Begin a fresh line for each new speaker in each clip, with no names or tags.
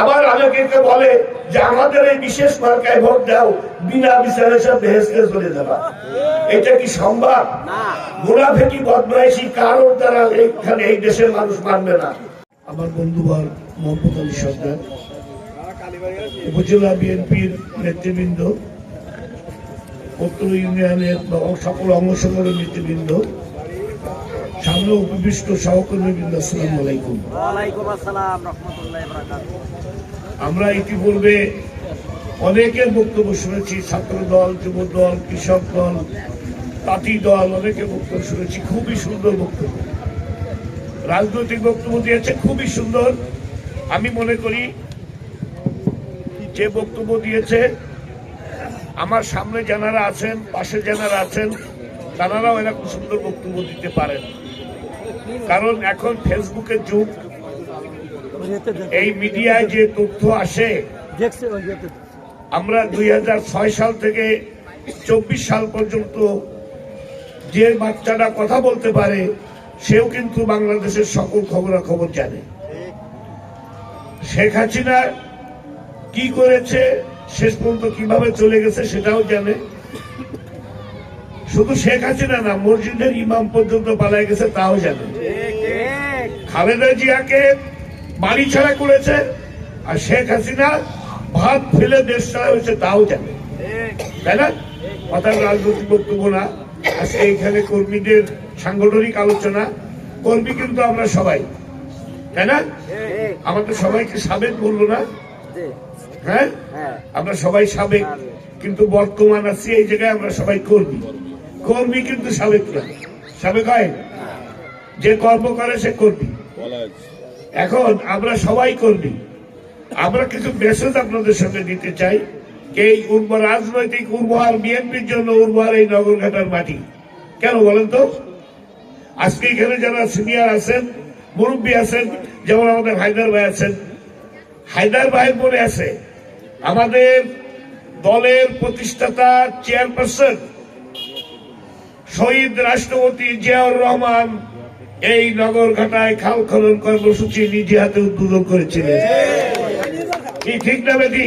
আবার অনেকে বলে যে আমাদের এই বিশেষ মার্কায় ভোট দাও বিনা বিচারে সব ভেসকে চলে যাবা। এটা কি সম্ভব? মুনাফেকি বদমাইশি? কারোর দ্বারা এখানে এই দেশের মানুষ মানবে না। আমার বন্ধুবর মোহাম্মদ আলী সরকার উপজেলা বিএনপির নেতৃবৃন্দ উত্তর ইউনিয়নের সকল অংশগ্রহণের নেতৃবৃন্দ সামনে উপবিষ্ট সহকর্মীবৃন্দ আসসালামু আলাইকুম। আমরা ইতিপূর্বে অনেকের বক্তব্য শুনেছি ছাত্র দল যুব দল কৃষক দল তাঁতি দল, অনেকের বক্তব্য শুনেছি, খুবই সুন্দর বক্তব্য। রাজনৈতিক বক্তব্য দিয়েছে, খুবই সুন্দর। আমি মনে করি যে বক্তব্য দিয়েছে, আমার সামনে যারা আছেন, পাশে যারা আছেন তারাও এরকম সুন্দর বক্তব্য দিতে পারেন। কারণ এখন ফেসবুকের যুগ এই মিডিয়ায় যে তথ্য আসে আমরা দুই সাল থেকে চব্বিশ সাল পর্যন্ত যে বাচ্চাটা কথা বলতে পারে সেও কিন্তু বাংলাদেশের সকল খবরাখবর জানে। শেখ হাসিনা কি করেছে শেষ পর্যন্ত কীভাবে চলে গেছে সেটাও জানে। শুধু শেখ হাসিনা না মসজিদের ইমাম পর্যন্ত পালায় গেছে তাও জানে। খালেদা জিয়াকে বাড়ি ছাড়া করেছে, আর শেখ হাসিনা ভাত ফেলে দেশ ছাড়া হয়েছে, তাও জানে। তাই না? কথার রাজনৈতিক বক্তব্য না। আজকে এখানে কর্মীদের সাংগঠনিক আলোচনা, কর্মী কিন্তু আমরা সবাই। তাই না? আমাদের সবাইকে সাবেক বলল না? হ্যাঁ?
হ্যাঁ
আমরা সবাই সাবেক, কিন্তু বর্তমান আছি এই জায়গায় আমরা সবাই কর্মী। কর্মী কিন্তু সাবেক না। সাবেক হয় যে কর্ম করে সে কর্মী। এখন আমরা সবাই কর্মী। আমরা কিছু মেসেজ আপনাদের সঙ্গে দিতে চাই। এই উর্বর রাজনৈতিক উর্বর বিএনপির জন্য উর্বর এই নগরঘাটার মাটি। কেন বলেন তো? আজকে এখানে যারা সিনিয়র আছেন, মুরব্বী আছেন, যেমন আমাদের হায়দার ভাই আছেন। হায়দার ভাই বলে আছে, আমাদের দলের প্রতিষ্ঠাতা চেয়ারপারসন শহীদ রাষ্ট্রপতি জিয়াউর রহমান এই নগরঘাটায় খাল খনন কর্মসূচি নিজে হাতে উদ্বোধন করেছিলেন। ঠিক না বেদি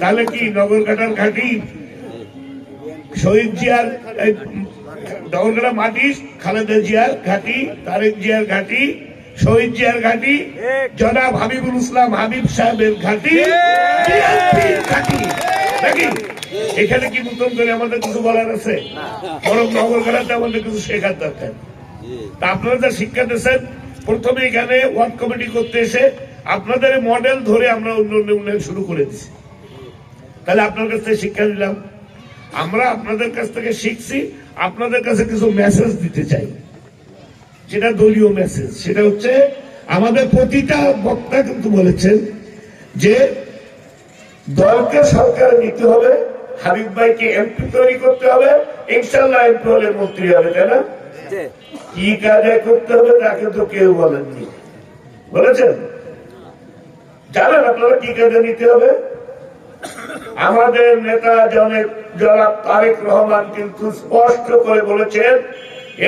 তাহলে কি নগরঘাটার ঘাটি শহীদ জিয়ার নগরঘাটা মাটি খালেদা জিয়ার ঘাটি, তারেক জিয়ার ঘাটি, শহীদ জিয়ার ঘাটি, জনাব হাবিবুল ইসলাম হাবিব সাহেবের ঘাটি ঘাটি। নাকি? এখানে কি নতুন করে আমাদের কিছু বলার আছে? বরং নগরঘাটাতে আমাদের কিছু শেখার দরকার। আপনারা যা শিক্ষা দিয়েছেন প্রথমে এখানে ওয়ার্ড কমিটি করতে এসে আপনাদের মডেল ধরে আমরা উন্নয়ন উন্নয়ন শুরু করে দিছি। তাহলে আপনার কাছ থেকে শিক্ষা নিলাম। আমরা আপনাদের কাছ থেকে শিখছি, আপনাদের কাছে কিছু মেসেজ দিতে চাই। যেটা দলীয় মেসেজ সেটা হচ্ছে, আমাদের প্রতিটা বক্তা কিন্তু বলেছেন যে, দলকে সরকার নিতে হবে, হাবিব ভাইকে এমপি তৈরি করতে হবে ইনশাল্লাহ এমপি হলে মন্ত্রী হবে, তাই না? কি কাজে করতে হবে তো কেউ বলেননি। বলেছেন? জানেন আপনারা কি কাজে নিতে হবে? আমাদের নেতা জনের জনাব তারেক রহমান কিন্তু স্পষ্ট করে বলেছেন,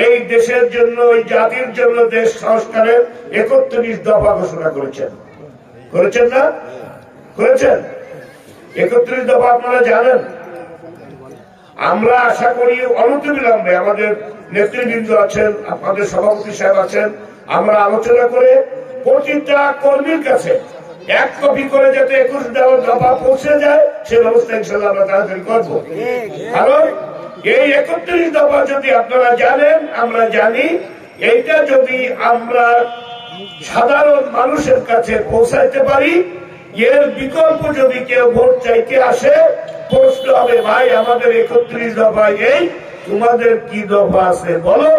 এই দেশের জন্য, এই জাতির জন্য দেশ সংস্কারের একত্রিশ দফা ঘোষণা করেছেন। করেছেন না? করেছেন? একত্রিশ দফা আপনারা জানেন? আমরা আশা করি অনতিবিলম্বে আমাদের নেতৃবৃন্দ আছেন, আপনাদের সভাপতি সাহেব আছেন। আমরা আলোচনা করে প্রতিটা কর্মীর কাছে এক কপি করে যাতে একুশ দফা পৌঁছে যায়, সে ব্যবস্থা ইনশাল্লাহ আমরা তাড়াতাড়ি করব। কারণ এই একত্রিশ দফা যদি আপনারা জানেন, আমরা জানি, এইটা যদি আমরা সাধারণ মানুষের কাছে পৌঁছাইতে পারি, এর বিকল্প যদি কেউ ভোট চাইতে আসে, প্রশ্ন হবে, ভাই, আমাদের একত্রিশ দফায় এই তোমাদের কি দফা আছে বলো?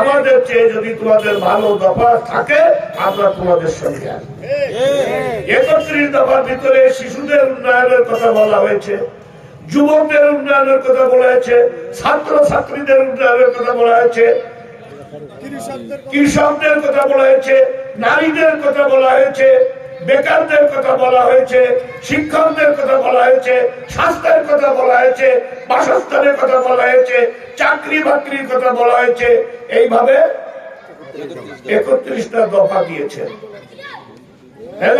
আমাদের চেয়ে যদি তোমাদের ভালো দফা থাকে আমরা তোমাদের সঙ্গে আসব একত্রিশ দফার ভিতরে শিশুদের উন্নয়নের কথা বলা হয়েছে যুবকদের উন্নয়নের কথা বলা হয়েছে ছাত্র ছাত্রীদের উন্নয়নের কথা বলা হয়েছে কৃষকদের কথা বলা হয়েছে নারীদের কথা বলা হয়েছে বেকারদের কথা বলা হয়েছে শিক্ষকদের কথা বলা হয়েছে স্বাস্থ্যের কথা বলা হয়েছে বাসস্থানের কথা বলা হয়েছে চাকরি বাকরির কথা বলা হয়েছে। এইভাবে একত্রিশটা দফা দিয়েছে। তাই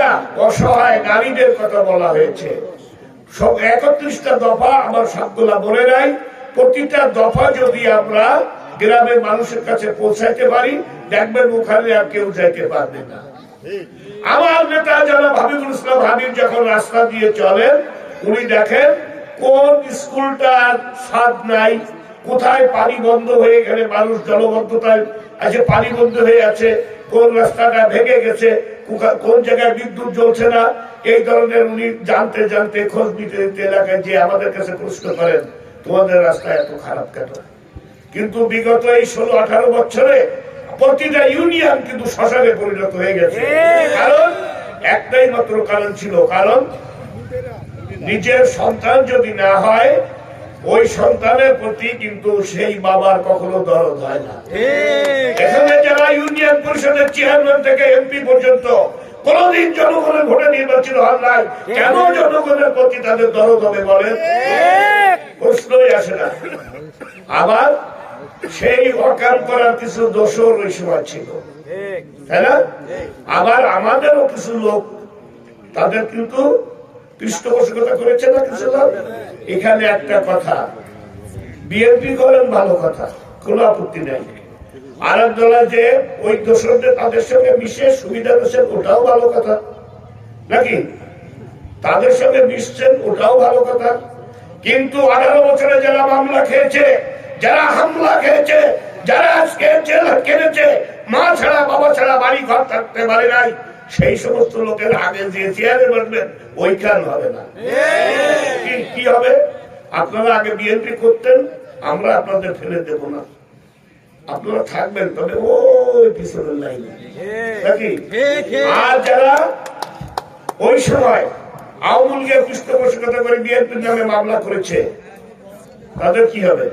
অসহায় নারীদের কথা বলা হয়েছে। সব একত্রিশটা দফা আমার সবগুলা বলে নাই। প্রতিটা দফা যদি আমরা গ্রামের মানুষের কাছে পৌঁছাইতে পারি, দেখবেন ওখানে আর কেউ যাইতে পারবে না। আমার নেতা যারা হাবিবুল ইসলাম হাবিব যখন রাস্তা দিয়ে চলেন, উনি দেখেন কোন স্কুলটার স্বাদ নাই কোথায় পানি বন্ধ হয়ে গেলে মানুষ জলবদ্ধতায় আছে পানি বন্ধ হয়ে আছে? কোন রাস্তাটা ভেঙে গেছে? কোন জায়গায় বিদ্যুৎ জ্বলছে না? এই ধরনের উনি জানতে জানতে খোঁজ নিতে নিতে এলাকায় যে আমাদের কাছে প্রশ্ন করেন তোমাদের রাস্তা এত খারাপ কেন? কিন্তু বিগত এই ষোলো আঠারো বছরে প্রতিটা ইউনিয়ন কিন্তু শ্মশানে পরিণত হয়ে গেছে। কারণ একটাই মাত্র কারণ ছিল কারণ নিজের সন্তান যদি না হয় ওই সন্তানের প্রতি কিন্তু সেই বাবার কখনো দরদ হয় না। এখানে যারা ইউনিয়ন পরিষদের চেয়ারম্যান থেকে এমপি পর্যন্ত কোনদিন জনগণের ভোটে নির্বাচিত হন নাই কেন জনগণের প্রতি তাদের দরদ হবে বলেন? প্রশ্নই আসে না। আবার সেই অকাম করার কিছু দোষর ওই সময় ছিল। তাই না? আবার আমাদেরও কিছু লোক তাদের কিন্তু পৃষ্ঠপোষকতা করেছে না কিছু এখানে একটা কথা। বিএনপি করেন ভালো কথা, কোনো আপত্তি নাই। আর এক দলা যে ওই দোষরদের তাদের সঙ্গে মিশে সুবিধা দিচ্ছেন ওটাও ভালো কথা। নাকি? তাদের সঙ্গে মিশছেন, ওটাও ভালো কথা। কিন্তু আঠারো বছরে যারা মামলা খেয়েছে, যারা হামলা খেয়েছে, যারা আজকে জেল কেড়েছে মা ছাড়া, বাবা ছাড়া বাড়ি ঘর থাকতে পারে নাই, সেই সমস্ত লোকের আগে যে চেয়ারে বসবেন ওইখান হবে না। কি হবে? আপনারা আগে বিএনপি করতেন আমরা আপনাদের ফেলে দেব না। আপনারা থাকবেন তবে ওই পিছনের লাইনে। নাকি? আর যারা ওই সময় আওয়ামী লীগের পৃষ্ঠপোষকতা করে বিএনপির নামে মামলা করেছে তাদের কি হবে?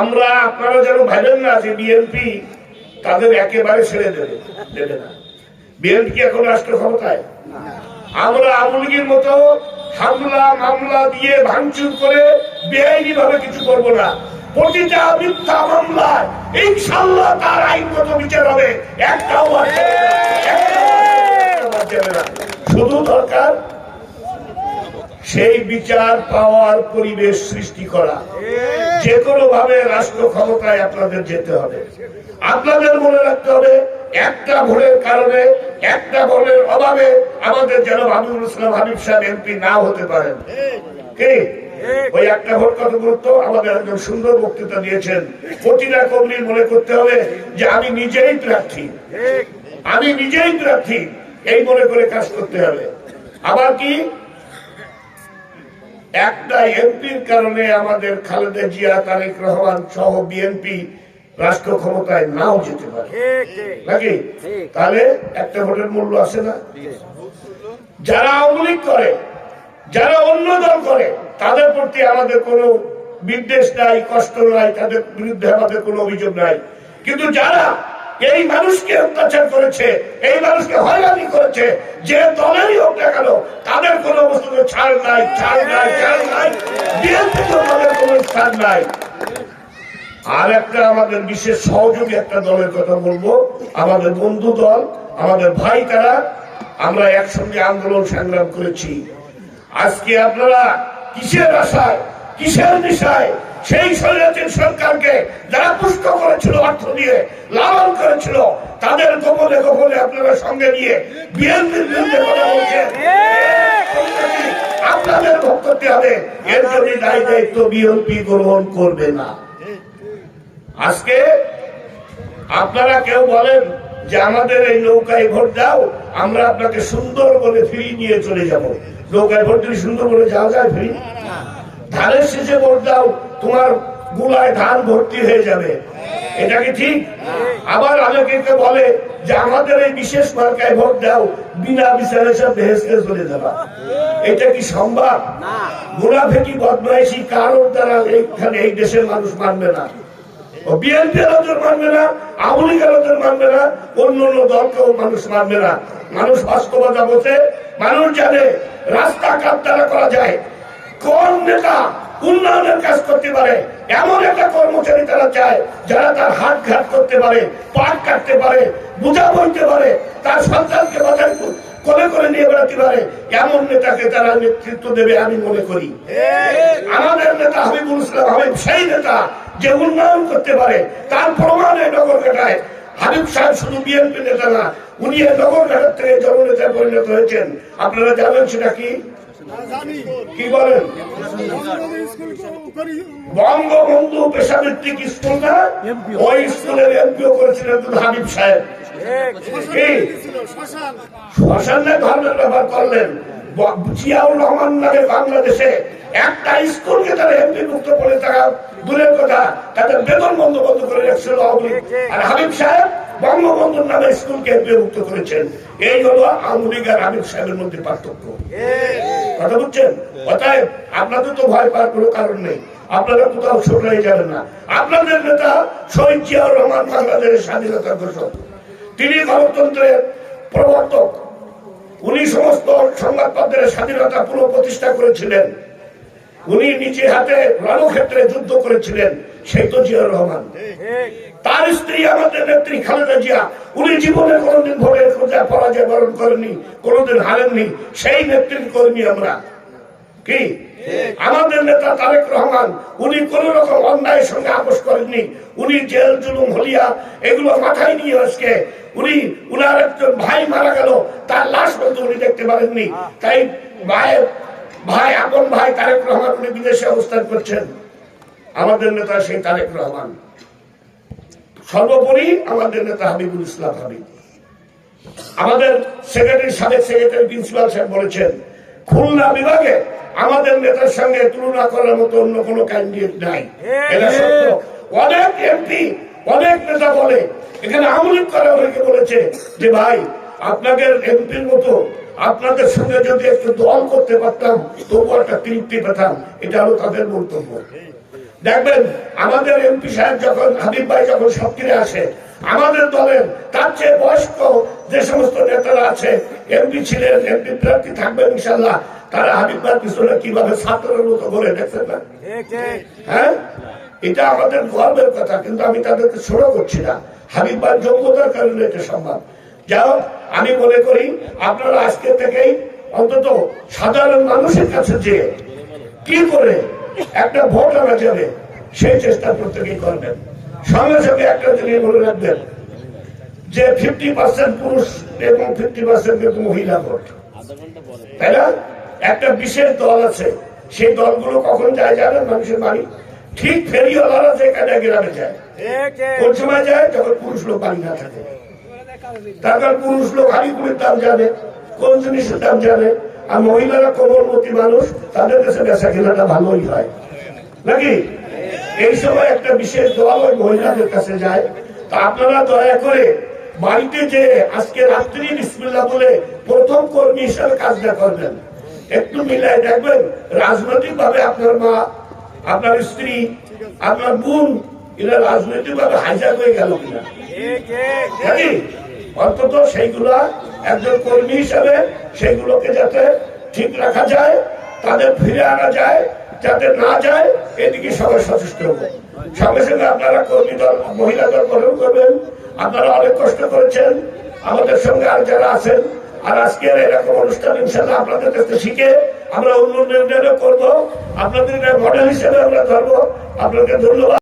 আমরা আপনারা যেন ভাবেন না যে বিএনপি তাদের একেবারে ছেড়ে দেবে দেবে না। বিএনপি কি এখন রাষ্ট্র ক্ষমতায়? আমরা আওয়ামী লীগের মতো হামলা, মামলা দিয়ে ভাঙচুর করে বেআইনি ভাবে কিছু করব না। প্রতিটা মিথ্যা মামলায় ইনশাল্লাহ তার আইনগত বিচার হবে। একটাও। শুধু দরকার সেই বিচার, পাওয়ার পরিবেশ সৃষ্টি করা। যে কোনো ভাবে রাষ্ট্র ক্ষমতায় আপনাদের যেতে হবে। আপনাদের মনে রাখতে হবে, একটা ভোটের কারণে, একটা ভোটের অভাবে আমাদের যেন হাবিবুল ইসলাম হাবিব সাহেব এমপি না হতে পারেন। কি? ওই একটা ভোট কত গুরুত্ব? আমাদের একজন সুন্দর বক্তৃতা দিয়েছেন। প্রতিটা কর্মী মনে করতে হবে যে আমি নিজেই প্রার্থী। আমি নিজেই প্রার্থী। এই মনে করে কাজ করতে হবে। আবার কি? একটা এমপির কারণে আমাদের খালেদা জিয়া তারেক রহমান সহ বিএনপি রাষ্ট্র ক্ষমতায় নাও যেতে পারে। নাকি? তাহলে একটা ভোটের মূল্য আছে না? যারা আওয়ামী লীগ করে যারা অন্য দল করে তাদের প্রতি আমাদের কোনো বিদ্বেষ নাই কষ্ট নাই তাদের বিরুদ্ধে আমাদের কোনো অভিযোগ নাই। কিন্তু যারা এই মানুষকে অত্যাচার করেছে, এই মানুষকে হয়রানি করেছে, যে দলেরই হোক না কেন, তাদের কোনো অবস্থাতে ছাড় নাই ছাড় নাই ছাড় নাই তাদের কোনো স্থান নাই। আর একটা আমাদের বিশেষ সহযোগী একটা দলের কথা বলব, আমাদের বন্ধু দল, আমাদের ভাই তারা, আমরা একসঙ্গে আন্দোলন সংগ্রাম করেছি। আজকে আপনারা কিসের আশায়, কিসের নেশায় সেই স্বৈরাচারী সরকারকে যারা পুষ্ট করেছিল অর্থ দিয়ে, লালন করেছিল, তাদের গোপনে গোপনে আপনারা সঙ্গে নিয়ে বিএনপির বিরুদ্ধে কথা বলছেন। আপনাদের করতে হবে। এর জন্য দায়ী দায়িত্ব বিএনপি গ্রহণ করবে না। আজকে আপনারা কেউ বলেন যে আমাদের এই নৌকায় ভোট দাও, আমরা আপনাকে সুন্দর বলে ফিরি নিয়ে চলে যাব। নৌকায় ভোট দিলে সুন্দর বলে যাওয়া যায় ফিরি ধানের শেষে ভোট দাও তোমার গুলায় ধান ভর্তি হয়ে যাবে। এটা কি ঠিক? আবার অনেকে বলে যে আমাদের এই বিশেষ মার্কায় ভোট দাও বিনা বিচারে সব ভেসকে চলে যাবা। এটা কি সম্ভব? মুনাফেকি বদমাইশি কারোর দ্বারা এইখানে এই দেশের মানুষ মানবে না? বিএনপি আলোচনা মানবে না আওয়ামী লীগ আলোচনা মানবে না অন্য অন্য দলকেও মানুষ মানবে না। মানুষ বাস্তবতা বলতে মানুষ জানে রাস্তা কাপ দ্বারা করা যায়। কোন নেতা উন্নয়নের কাজ করতে পারে? এমন একটা কর্মচারী তারা চায়, যারা তার হাত ঘাট করতে পারে, পাট কাটতে পারে, বোঝা বইতে পারে, তার সন্তানকে বাজার কোলে করে নিয়ে বেড়াতে পারে। এমন নেতাকে তারা নেতৃত্ব দেবে আমি মনে করি। আমাদের নেতা হাবিবুল ইসলাম হাবিব, সেই নেতা যে উন্নয়ন করতে পারে, তার প্রমাণে নগরঘাটায় হাবিব সাহেব শুধু বিএনপি নেতা না, উনি নগর নগরঘাটার থেকে জননেতায় পরিণত হয়েছেন। আপনারা জানেন সেটা কি? বঙ্গবন্ধু পেশাভিত্তিক স্কুল না ওই স্কুলের এমপিও করেছিলেন হাবিব সাহেব। শ্মশানে ধর্মের ব্যবহার করলেন। জিয়াউর রহমান নামে বাংলাদেশে একটা স্কুলকে তারা এমপি মুক্ত করে তারা দূরের কথা তাদের বেতন বন্ধ বন্ধ করে রাখছিল আর হাবিব সাহেব বঙ্গবন্ধুর নামে স্কুলকে এমপি মুক্ত করেছেন। এই হলো আওয়ামী লীগ আর হাবিব সাহেবের মধ্যে পার্থক্য। কথা বুঝছেন? অতএব আপনাদের তো ভয় পাওয়ার কোনো কারণ নেই। আপনারা কোথাও হয়ে যাবেন না। আপনাদের নেতা শহীদ জিয়াউর রহমান বাংলাদেশের স্বাধীনতা ঘোষক। তিনি গণতন্ত্রের প্রবর্তক। উনি সমস্ত সংবাদপত্রের স্বাধীনতা পুরো প্রতিষ্ঠা করেছিলেন। উনি নিজে হাতে রণক্ষেত্রে যুদ্ধ করেছিলেন। সেই তো জিয়াউর রহমান। তার স্ত্রী আমাদের নেত্রী খালেদা জিয়া, উনি জীবনে কোনোদিন ভোটের খোঁজা পরাজয় বরণ করেননি, কোনোদিন হারেননি। সেই নেত্রীর কর্মী আমরা। কি? আমাদের নেতা তারেক রহমান, উনি কোন রকম অন্যায়ের সঙ্গে আপোষ করেননি। উনি জেল, জুলুম, হলিয়া, এগুলো মাথায় নিয়ে আজকে উনি উনার একজন ভাই মারা গেল, তার লাশ পর্যন্ত উনি দেখতে পারেননি। তাই ভাইয়ের ভাই, আপন ভাই তারেক রহমান উনি বিদেশে অবস্থান করছেন। আমাদের নেতা সেই তারেক রহমান। সর্বোপরি আমাদের নেতা হাবিবুল ইসলাম হাবিব। আমাদের সেক্রেটারি সাবেক সেক্রেটারি প্রিন্সিপাল সাহেব বলেছেন খুলনা বিভাগে আমাদের নেতার সঙ্গে তুলনা করার মতো অন্য কোনো ক্যান্ডিডেট নাই। এটা সত্য। অনেক এমপি অনেক নেতা বলে এখানে আমলিক করা অনেকে বলেছে যে ভাই আপনাদের এমপির মতো আপনাদের সঙ্গে যদি একটু দল করতে পারতাম তবু একটা তৃপ্তি পেতাম। এটা হলো তাদের মন্তব্য। দেখবেন, আমাদের এমপি সাহেব যখন, হাবিব ভাই যখন সক্রিয় আসে, আমাদের দলের তার চেয়ে বয়স্ক যে সমস্ত নেতারা আছে, এমপি ছিলেন, এমপি প্রার্থী থাকবেন ইনশাল্লাহ, তারা হাবিব ভাইয়ের পিছনে কীভাবে ছাত্রের মতো করে, দেখছেন না? হ্যাঁ? এটা আমাদের গর্বের কথা, কিন্তু আমি তাদেরকে ছোট করছি না। হাবিব ভাইয়ের যোগ্যতার কারণে এটা সম্ভব। যাও আমি মনে করি, আপনারা আজকে থেকেই অন্তত সাধারণ মানুষের কাছে যে কি করে একটা ভোট আনা যাবে সেই চেষ্টা প্রত্যেকেই করবেন। সঙ্গে সঙ্গে একটা জিনিস মনে রাখবেন যে ফিফটি পার্সেন্ট পুরুষ এবং ফিফটি পার্সেন্ট কিন্তু মহিলা ভোট। তাই না? একটা বিশেষ দল আছে, সেই দলগুলো কখন যায় জানেন মানুষের বাড়ি? ঠিক ফেরিওয়ালারা যেখানে গ্রামে যায়। কোন সময় যায়? যখন পুরুষ লোক বাড়ি না থাকে। তারপর পুরুষ লোক হাড়িগুলির দাম জানে। কোন জিনিসের দাম জানে? আর মহিলারা কোমলমতি মানুষ তাদের কাছে বেচা কেনাটা ভালোই হয়। নাকি? এই সময় একটা বিশেষ দল ওই মহিলাদের কাছে যায়। তা আপনারা দয়া করে বাড়িতে যে আজকে রাত্রি বিসমিল্লা বলে প্রথম কর্মী হিসাবে কাজটা করবেন একটু মিলাই দেখবেন রাজনৈতিক ভাবে আপনার মা আপনার স্ত্রী আপনার বোন এরা রাজনৈতিক ভাবে হাইজাক হয়ে গেল কিনা? নাকি? অন্তত সেইগুলা একজন কর্মী হিসাবে সেইগুলোকে যাতে ঠিক রাখা যায়, তাদের ফিরে আনা যায়, যাতে না যায়, এদিকে সবাই সচেষ্ট হব। সঙ্গে সঙ্গে আপনারা কর্মী দল, মহিলা দল গঠন করবেন। আপনারা অনেক কষ্ট করেছেন। আমাদের সঙ্গে আর যারা আছেন, আর আজকের এরকম অনুষ্ঠান ইনশাল্লাহ আপনাদের কাছে শিখে আমরা অন্য উন্নয়নও করব। আপনাদের মডেল হিসেবে আমরা ধরবো। আপনাকে ধন্যবাদ।